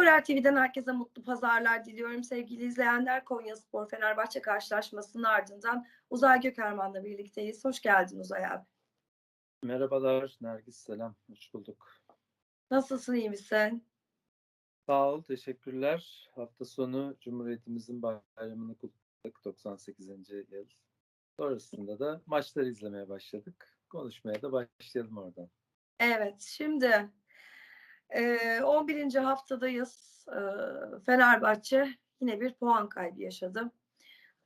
Skorer TV'den herkese mutlu pazarlar diliyorum sevgili izleyenler. Konya Spor Fenerbahçe karşılaşmasının ardından Uzay Gökerman'la birlikteyiz. Hoş geldin Uzay abi. Merhabalar Nergis selam. Hoş bulduk. Nasılsın iyi misin? Sağ ol, teşekkürler. Hafta sonu Cumhuriyetimizin bayramını kutladık 98. yıl. Sonrasında da maçları izlemeye başladık. Konuşmaya da başlayalım oradan. Evet şimdi e, 11. haftadayız. E, Fenerbahçe yine bir puan kaybı yaşadı.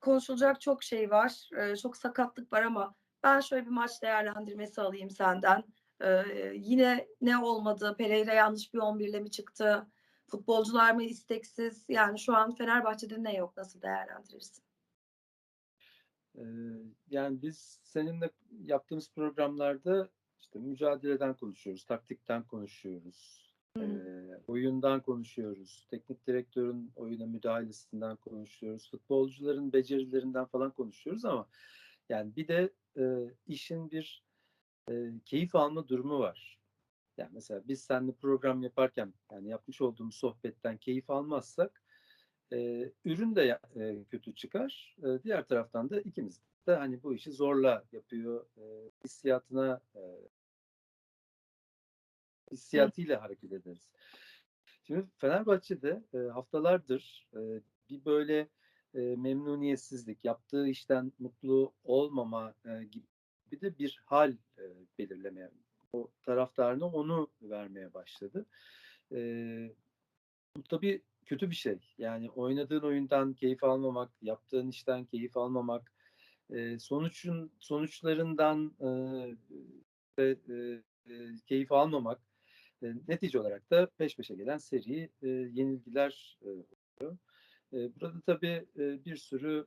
Konuşulacak çok şey var. E, çok sakatlık var ama ben şöyle bir maç değerlendirmesi alayım senden. E, yine ne olmadı? Pereira yanlış bir 11 ile mi çıktı? Futbolcular mı isteksiz? Yani şu an Fenerbahçe'de ne yok? Nasıl değerlendirirsin? Yani biz seninle yaptığımız programlarda işte mücadeleden konuşuyoruz, taktikten konuşuyoruz. E, oyundan konuşuyoruz, teknik direktörün oyuna müdahalesinden konuşuyoruz, futbolcuların becerilerinden falan konuşuyoruz ama yani bir de e, işin bir e, keyif alma durumu var. Yani mesela biz seninle program yaparken yani yapmış olduğumuz sohbetten keyif almazsak e, ürün de e, kötü çıkar. E, diğer taraftan da ikimiz de hani bu işi zorla yapıyor. E, hissiyatına e, hissiyatıyla hareket ederiz. Şimdi Fenerbahçe'de e, haftalardır e, bir böyle e, memnuniyetsizlik, yaptığı işten mutlu olmama e, gibi de bir hal e, belirlemeye, o taraftarına onu vermeye başladı. E, bu tabii kötü bir şey. Yani oynadığın oyundan keyif almamak, yaptığın işten keyif almamak, e, sonuçun sonuçlarından e, e, e, keyif almamak, e, netice olarak da peş peşe gelen seri e, yenilgiler e, oluyor. E, burada tabii e, bir sürü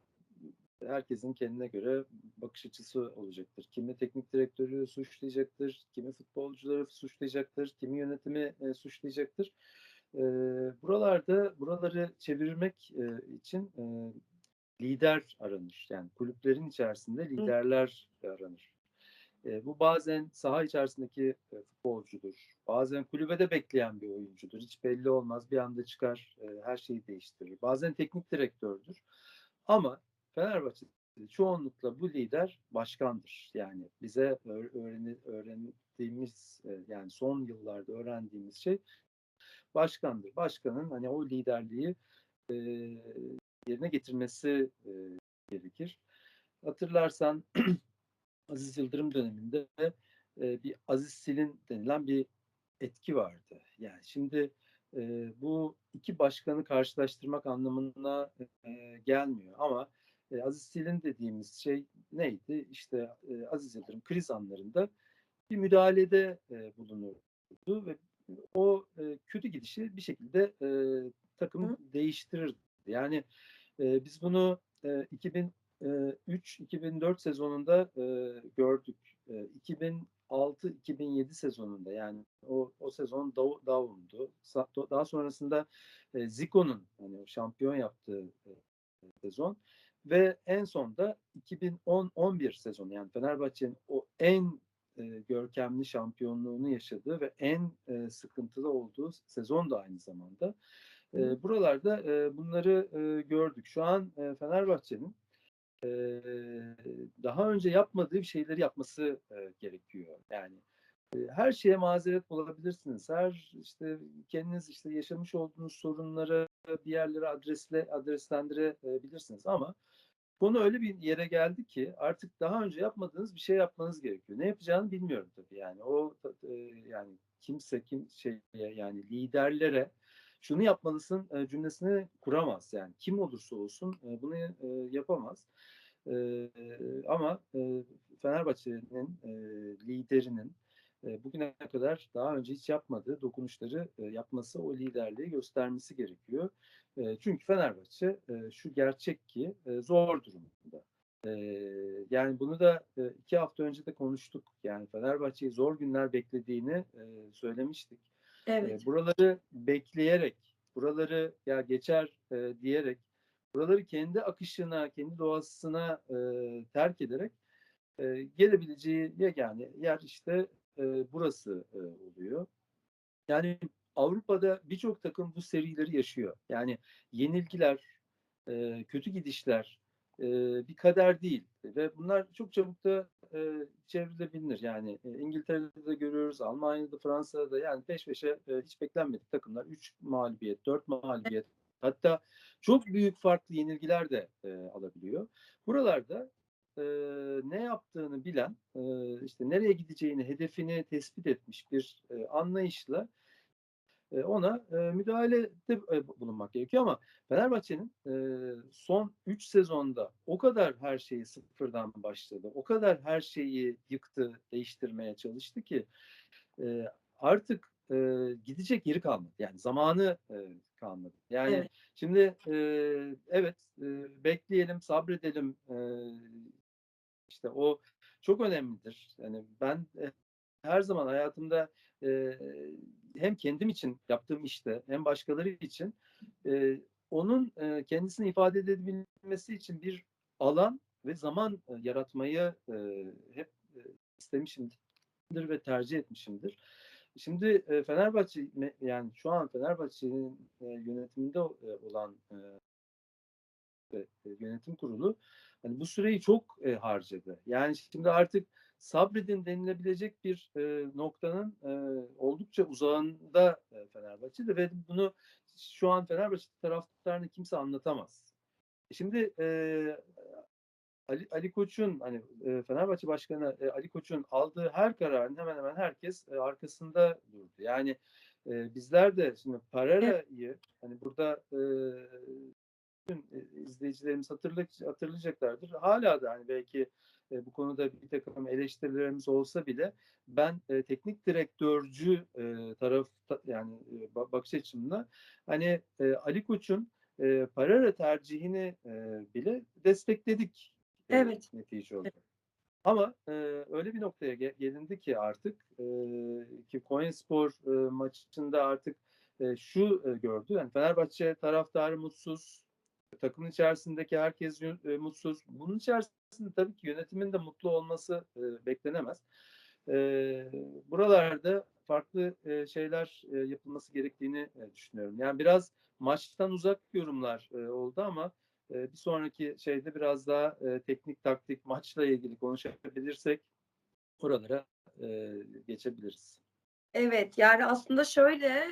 herkesin kendine göre bakış açısı olacaktır. Kimi teknik direktörü suçlayacaktır, kimi futbolcuları suçlayacaktır, kimi yönetimi e, suçlayacaktır. E, buralarda buraları çevirmek e, için e, lider aranır. Yani kulüplerin içerisinde liderler aranır. E, bu bazen saha içerisindeki e, futbolcudur. Bazen kulübede bekleyen bir oyuncudur. Hiç belli olmaz. Bir anda çıkar, e, her şeyi değiştirir. Bazen teknik direktördür. Ama Fenerbahçe'de çoğunlukla bu lider başkandır. Yani bize öğreni, öğrendiğimiz e, yani son yıllarda öğrendiğimiz şey başkandır. Başkanın hani o liderliği e, yerine getirmesi e, gerekir. Hatırlarsan Aziz Yıldırım döneminde e, bir Aziz Silin denilen bir etki vardı. Yani şimdi e, bu iki başkanı karşılaştırmak anlamına e, gelmiyor ama e, Aziz Silin dediğimiz şey neydi? İşte e, Aziz Yıldırım kriz anlarında bir müdahalede e, bulunurdu ve o e, kötü gidişi bir şekilde e, takımı Hı. değiştirirdi. Yani e, biz bunu e, 2003-2004 sezonunda e, gördük. E, 2006-2007 sezonunda yani o o sezon Dav- Davum'du. Daha sonrasında e, Zico'nun hani şampiyon yaptığı e, sezon ve en son da 2010-11 sezonu yani Fenerbahçe'nin o en e, görkemli şampiyonluğunu yaşadığı ve en e, sıkıntılı olduğu sezon da aynı zamanda. E, buralarda e, bunları e, gördük. Şu an e, Fenerbahçe'nin e, daha önce yapmadığı bir şeyleri yapması e, gerekiyor. Yani e, her şeye mazeret bulabilirsiniz. Her işte kendiniz işte yaşamış olduğunuz sorunları bir yerlere adresle adreslendirebilirsiniz ama konu öyle bir yere geldi ki artık daha önce yapmadığınız bir şey yapmanız gerekiyor. Ne yapacağını bilmiyorum tabii yani. O e, yani kimse kim şey yani liderlere şunu yapmalısın cümlesini kuramaz yani. Kim olursa olsun bunu yapamaz. Ama Fenerbahçe'nin liderinin bugüne kadar daha önce hiç yapmadığı dokunuşları yapması, o liderliği göstermesi gerekiyor. Çünkü Fenerbahçe şu gerçek ki zor durumda. Yani bunu da iki hafta önce de konuştuk. Yani Fenerbahçe'yi zor günler beklediğini söylemiştik. Evet. E, buraları bekleyerek, buraları ya geçer e, diyerek, buraları kendi akışına, kendi doğasına e, terk ederek e, gelebileceği yegane yer işte e, burası e, oluyor. Yani Avrupa'da birçok takım bu serileri yaşıyor. Yani yenilgiler, e, kötü gidişler e, bir kader değil ve bunlar çok çabuk da e, çevrilebilir. Yani e, İngiltere'de de görüyoruz, Almanya'da, Fransa'da da yani peş peşe e, hiç beklenmedik takımlar 3 mağlubiyet, 4 mağlubiyet hatta çok büyük farklı yenilgiler de e, alabiliyor. Buralarda e, ne yaptığını bilen, e, işte nereye gideceğini, hedefini tespit etmiş bir e, anlayışla ona müdahalede bulunmak gerekiyor ama Fenerbahçe'nin son 3 sezonda o kadar her şeyi sıfırdan başladı, o kadar her şeyi yıktı, değiştirmeye çalıştı ki artık e, gidecek yeri kalmadı. Yani zamanı e, kalmadı. Yani Evet. şimdi e, evet e, bekleyelim, sabredelim. E, işte o çok önemlidir. Yani ben e, her zaman hayatımda e, hem kendim için yaptığım işte hem başkaları için e, onun e, kendisini ifade edebilmesi için bir alan ve zaman e, yaratmayı e, hep e, istemişimdir ve tercih etmişimdir. Şimdi e, Fenerbahçe yani şu an Fenerbahçe'nin e, yönetiminde olan e, yönetim kurulu hani bu süreyi çok e, harcadı. Yani şimdi artık sabredin denilebilecek bir e, noktanın e, oldukça uzağında e, Fenerbahçe'de ve bunu şu an Fenerbahçe taraftarına kimse anlatamaz. Şimdi e, Ali, Ali Koç'un hani e, Fenerbahçe Başkanı e, Ali Koç'un aldığı her kararın hemen hemen herkes e, arkasında durdu. Yani e, bizler de şimdi Parera'yı hani burada e, bütün e, izleyicilerimiz hatırlay- hatırlayacaklardır. Hala da hani belki e, bu konuda bir takım eleştirilerimiz olsa bile ben e, teknik direktörcü e, taraf yani e, ba- bakış açımla hani e, Ali Koç'un e, Parera tercihini e, bile destekledik e, Evet. netice olarak. Ama e, öyle bir noktaya ge- gelindi ki artık e, ki Konyaspor e, maçında artık e, şu e, gördü. Yani Fenerbahçe taraftarı mutsuz, takımın içerisindeki herkes e, mutsuz. Bunun içerisinde tabii ki yönetimin de mutlu olması e, beklenemez. E, buralarda farklı şeyler yapılması gerektiğini düşünüyorum. Yani biraz maçtan uzak yorumlar oldu ama bir sonraki şeyde biraz daha teknik taktik maçla ilgili konuşabilirsek oralara geçebiliriz. Evet yani aslında şöyle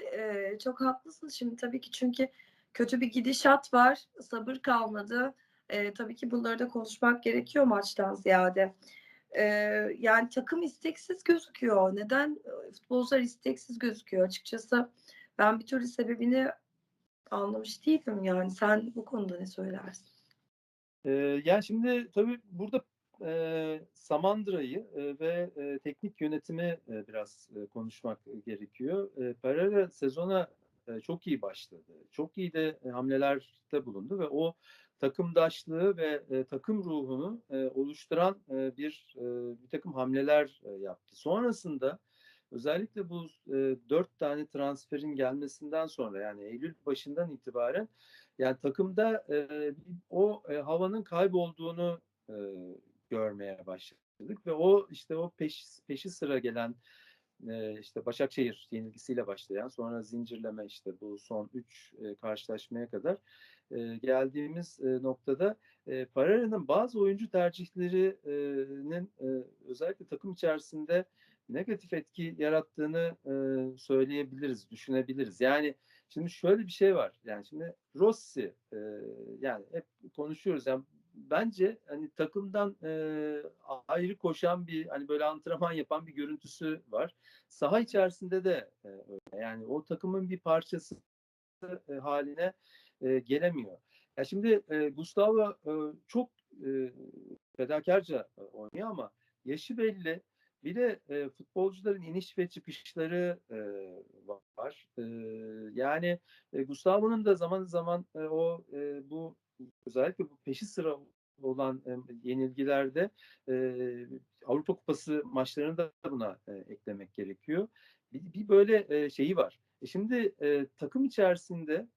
çok haklısın şimdi tabii ki çünkü kötü bir gidişat var sabır kalmadı. E, tabii ki bunları da konuşmak gerekiyor maçtan ziyade. E, yani takım isteksiz gözüküyor. Neden? E, futbolcular isteksiz gözüküyor açıkçası. Ben bir türlü sebebini anlamış değilim yani. Sen bu konuda ne söylersin? E, yani şimdi tabii burada e, Samandıra'yı e, ve e, teknik yönetimi e, biraz e, konuşmak gerekiyor. E, Pereira sezona e, çok iyi başladı. Çok iyi de e, hamlelerde bulundu ve o takımdaşlığı ve e, takım ruhunu oluşturan bir bir takım hamleler yaptı. Sonrasında özellikle bu dört tane transferin gelmesinden sonra yani Eylül başından itibaren yani takımda o havanın kaybolduğunu görmeye başladık ve o işte o peş, peşi sıra gelen e, işte Başakşehir yenilgisiyle başlayan sonra zincirleme işte bu son üç e, karşılaşmaya kadar geldiğimiz noktada e, bazı oyuncu tercihlerinin özellikle takım içerisinde negatif etki yarattığını söyleyebiliriz, düşünebiliriz. Yani şimdi şöyle bir şey var. Yani şimdi Rossi yani hep konuşuyoruz. Yani bence hani takımdan e, ayrı koşan bir hani böyle antrenman yapan bir görüntüsü var. Saha içerisinde de e. Yani o takımın bir parçası e, haline e, gelemiyor. Ya şimdi e, Gustavo e, çok e, fedakarca e, oynuyor ama yaşı belli. Bir de e, futbolcuların iniş ve çıkışları e, var. E, yani e, Gustavo'nun da zaman zaman e, o e, bu özellikle bu peşi sıra olan e, yenilgilerde e, Avrupa Kupası maçlarını da buna e, eklemek gerekiyor. Bir, bir böyle e, şeyi var. E şimdi e, takım içerisinde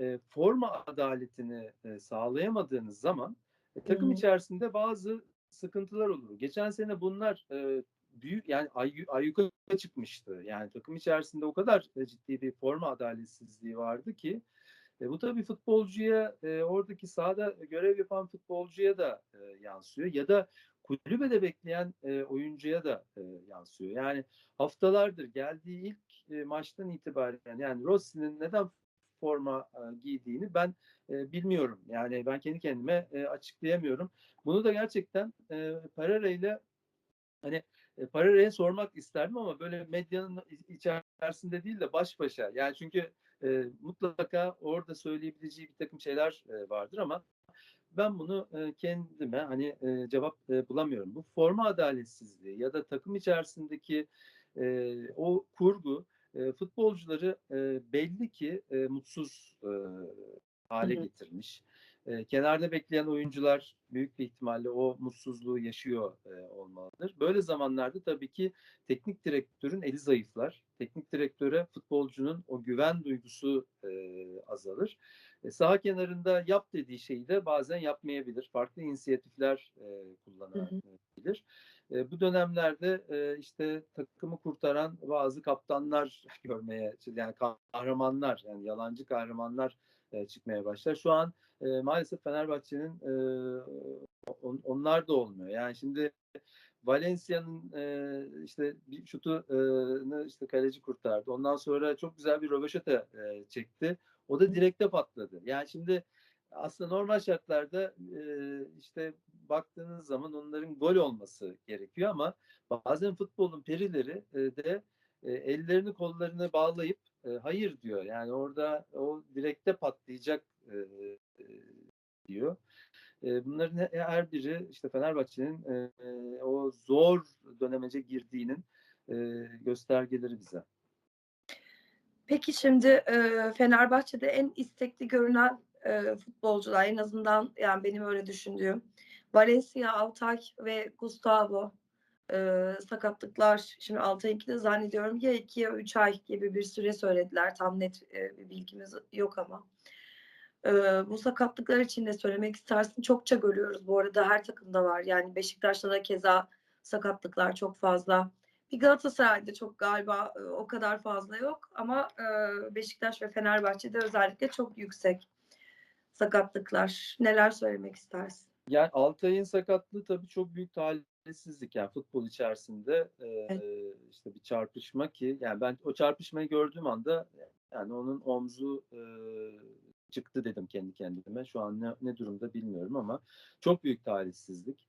e, forma adaletini e, sağlayamadığınız zaman e, takım Hı. içerisinde bazı sıkıntılar olur. Geçen sene bunlar e, büyük yani ay, ayyuka çıkmıştı. Yani takım içerisinde o kadar ciddi bir forma adaletsizliği vardı ki e, bu tabii futbolcuya e, oradaki sahada görev yapan futbolcuya da e, yansıyor ya da kulübede bekleyen e, oyuncuya da e, yansıyor. Yani haftalardır geldiği ilk e, maçtan itibaren yani Rossi'nin neden forma e, giydiğini ben e, bilmiyorum. Yani ben kendi kendime e, açıklayamıyorum. Bunu da gerçekten e, Pereira ile hani e, Pereira'ya sormak isterdim ama böyle medyanın içerisinde değil de baş başa. Yani çünkü e, mutlaka orada söyleyebileceği bir takım şeyler e, vardır ama ben bunu e, kendime hani e, cevap e, bulamıyorum. Bu forma adaletsizliği ya da takım içerisindeki e, o kurgu e, futbolcuları e, belli ki e, mutsuz e, hale Hı hı. getirmiş. E, kenarda bekleyen oyuncular büyük bir ihtimalle o mutsuzluğu yaşıyor e, olmalıdır. Böyle zamanlarda tabii ki teknik direktörün eli zayıflar. Teknik direktöre futbolcunun o güven duygusu e, azalır. E, saha kenarında yap dediği şeyi de bazen yapmayabilir. Farklı inisiyatifler e, kullanabilir. E, bu dönemlerde e, işte takımı kurtaran bazı kaptanlar görmeye, yani kahramanlar, yani yalancı kahramanlar e, çıkmaya başlar. Şu an e, maalesef Fenerbahçe'nin e, on, onlar da olmuyor. Yani şimdi Valencia'nın e, işte bir şutunu işte kaleci kurtardı. Ondan sonra çok güzel bir röveşata e, çekti. O da direkte patladı. Yani şimdi aslında normal şartlarda e, işte baktığınız zaman onların gol olması gerekiyor ama bazen futbolun perileri e, de e, ellerini kollarını bağlayıp e, hayır diyor. Yani orada o direkte patlayacak e, e, diyor. E, bunların he- her biri işte Fenerbahçe'nin e, e, o zor dönemece girdiğinin e, göstergeleri bize. Peki şimdi e, Fenerbahçe'de en istekli görünen e, futbolcular en azından yani benim öyle düşündüğüm Valencia, Altay ve Gustavo e, sakatlıklar şimdi Altay'ınki de zannediyorum ya 2 ya 3 ay gibi bir süre söylediler. Tam net e, bir bilgimiz yok ama. E, bu sakatlıklar için ne söylemek istersin? Çokça görüyoruz bu arada her takımda var. Yani Beşiktaş'ta da keza sakatlıklar çok fazla. Bir Galatasaray'da çok galiba e, o kadar fazla yok ama e, Beşiktaş ve Fenerbahçe'de özellikle çok yüksek sakatlıklar. Neler söylemek istersin? Yani Altay'ın sakatlığı tabii çok büyük talihsizlik yani futbol içerisinde e, işte bir çarpışma ki yani ben o çarpışmayı gördüğüm anda yani onun omzu e, çıktı dedim kendi kendime. Şu an ne, ne durumda bilmiyorum ama çok büyük talihsizlik.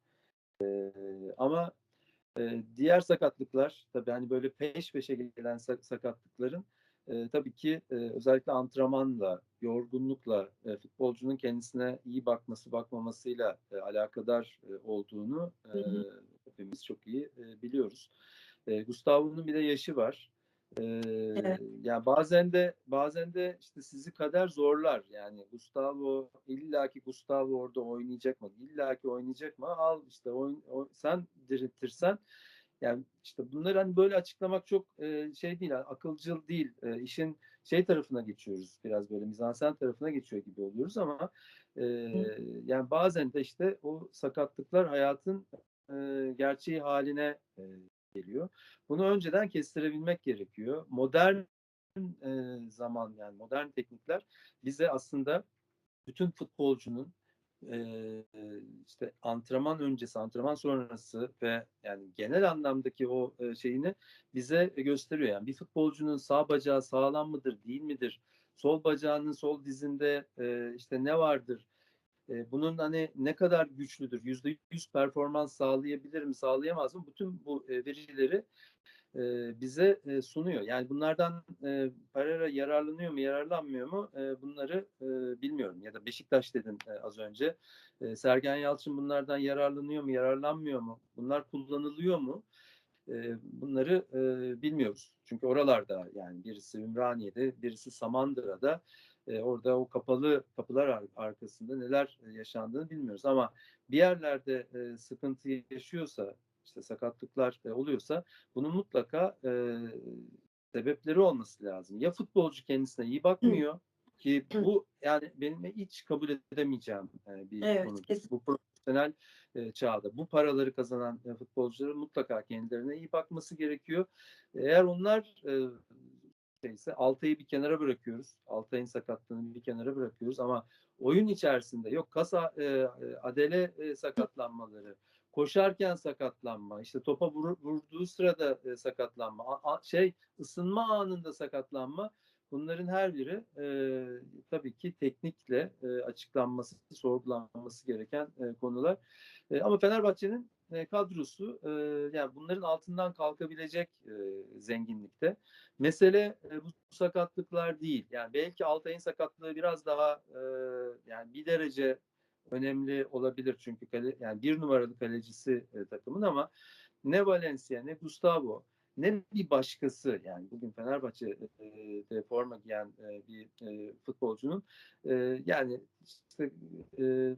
E, ama e, diğer sakatlıklar tabii hani böyle peş peşe gelen sak- sakatlıkların e, tabii ki e, özellikle antrenmanla, yorgunlukla, e, futbolcunun kendisine iyi bakması, bakmamasıyla e, alakadar e, olduğunu e, hepimiz çok iyi e, biliyoruz. E, Gustavo'nun bir de yaşı var. E, Evet. Yani bazen de bazen de işte sizi kader zorlar. Yani Gustavo illaki Gustavo orada oynayacak mı? İllaki oynayacak mı? Al işte oyun, o- sen diriltirsen yani işte bunları hani böyle açıklamak çok e, şey değil, yani akılcıl değil. E, işin şey tarafına geçiyoruz biraz böyle mizansen tarafına geçiyor gibi oluyoruz ama e, yani bazen de işte o sakatlıklar hayatın e, gerçeği haline e, geliyor. Bunu önceden kestirebilmek gerekiyor. Modern e, zaman yani modern teknikler bize aslında bütün futbolcunun e, işte antrenman öncesi, antrenman sonrası ve yani genel anlamdaki o e, şeyini bize gösteriyor. Yani bir futbolcunun sağ bacağı sağlam mıdır, değil midir? Sol bacağının sol dizinde e, işte ne vardır? E, bunun hani ne kadar güçlüdür? Yüzde yüz performans sağlayabilir mi, sağlayamaz mı? Bütün bu verileri bize sunuyor. Yani bunlardan e, Pereira yararlanıyor mu, yararlanmıyor mu? Bunları bilmiyorum. Ya da Beşiktaş dedin az önce. Sergen Yalçın bunlardan yararlanıyor mu, yararlanmıyor mu? Bunlar kullanılıyor mu? Bunları bilmiyoruz. Çünkü oralarda yani birisi Ümraniye'de, birisi Samandıra'da orada o kapalı kapılar ar- arkasında neler yaşandığını bilmiyoruz. Ama bir yerlerde sıkıntı yaşıyorsa, işte sakatlıklar e, oluyorsa bunun mutlaka e, sebepleri olması lazım. Ya futbolcu kendisine iyi bakmıyor ki bu yani benim hiç kabul edemeyeceğim e, bir Evet, konu. Bu profesyonel e, çağda bu paraları kazanan e, futbolcuların mutlaka kendilerine iyi bakması gerekiyor. Eğer onlar e, şeyse Altay'ı bir kenara bırakıyoruz. Altay'ın sakatlığını bir kenara bırakıyoruz ama oyun içerisinde yok kasa e, adele e, sakatlanmaları, koşarken sakatlanma, işte topa vur, vurduğu sırada e, sakatlanma, a, a, şey ısınma anında sakatlanma bunların her biri e, tabii ki teknikle e, açıklanması, sorgulanması gereken e, konular. E, ama Fenerbahçe'nin e, kadrosu e, yani bunların altından kalkabilecek e, zenginlikte. Mesele e, bu sakatlıklar değil. Yani belki Altay'ın sakatlığı biraz daha e, yani bir derece önemli olabilir çünkü kale, yani bir numaralı kalecisi e, takımın ama ne Valencia ne Gustavo ne bir başkası yani bugün Fenerbahçe'de forma giyen e, bir e, futbolcunun e, yani işte e,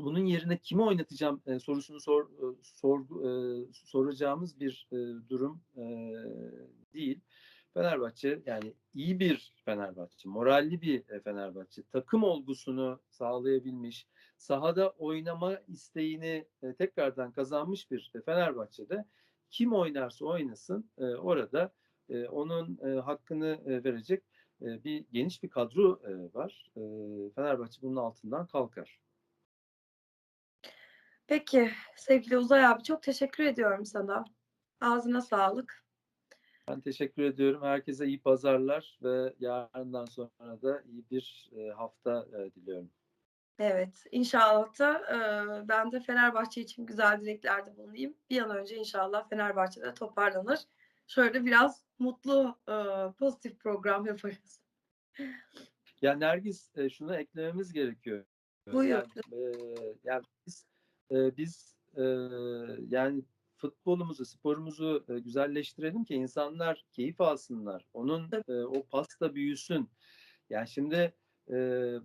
bunun yerine kimi oynatacağım e, sorusunu sor, e, sor e, soracağımız bir e, durum e, değil. Fenerbahçe yani iyi bir Fenerbahçe, moralli bir e, Fenerbahçe, takım olgusunu sağlayabilmiş, sahada oynama isteğini e, tekrardan kazanmış bir e, Fenerbahçe'de kim oynarsa oynasın orada onun hakkını verecek bir geniş bir kadro var. Fenerbahçe bunun altından kalkar. Peki sevgili Uzay abi çok teşekkür ediyorum sana. Ağzına sağlık. Ben teşekkür ediyorum. Herkese iyi pazarlar ve yarından sonra da iyi bir e, hafta e, diliyorum. Evet, inşallah da e, ben de Fenerbahçe için güzel dileklerde bulunayım. Bir an önce inşallah Fenerbahçe'de toparlanır. Şöyle biraz mutlu, e, pozitif program yaparız. Ya Nergis e, şunu eklememiz gerekiyor. Buyur. Yani, e, yani biz e, biz e, yani futbolumuzu, sporumuzu e, güzelleştirelim ki insanlar keyif alsınlar. Onun e, o pasta büyüsün. Yani şimdi e,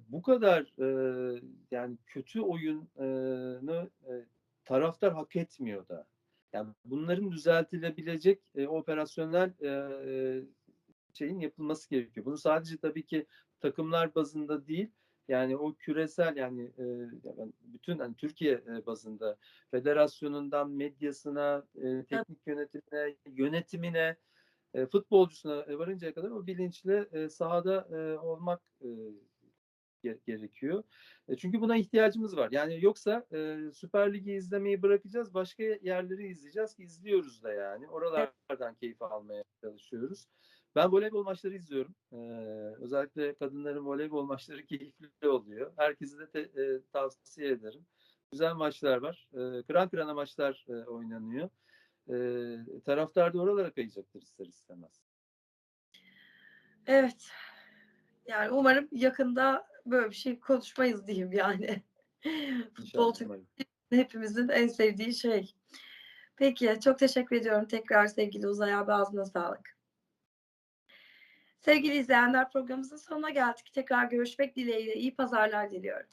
bu kadar e, yani kötü oyunu e, taraftar hak etmiyor da. Yani bunların düzeltilebilecek e, operasyonel e, e, şeyin yapılması gerekiyor. Bunu sadece tabii ki takımlar bazında değil, yani o küresel yani e, bütün hani Türkiye e, bazında federasyonundan medyasına, e, teknik yönetimine, yönetimine, e, futbolcusuna e, varıncaya kadar o bilinçle e, sahada e, olmak e, gerekiyor. E, çünkü buna ihtiyacımız var. Yani yoksa e, Süper Lig'i izlemeyi bırakacağız, başka yerleri izleyeceğiz ki izliyoruz da yani. Oralardan keyif almaya çalışıyoruz. Ben voleybol maçları izliyorum. Ee, özellikle kadınların voleybol maçları keyifli oluyor. Herkese de te, e, tavsiye ederim. Güzel maçlar var. E, kıran kırana maçlar e, oynanıyor. E, taraftar da oralara kayacaktır ister istemez. Evet. Yani umarım yakında böyle bir şey konuşmayız diyeyim yani. Futbol çünkü hepimizin en sevdiği şey. Peki çok teşekkür ediyorum tekrar sevgili Uzay abi ağzına sağlık. Sevgili izleyenler programımızın sonuna geldik. Tekrar görüşmek dileğiyle iyi pazarlar diliyorum.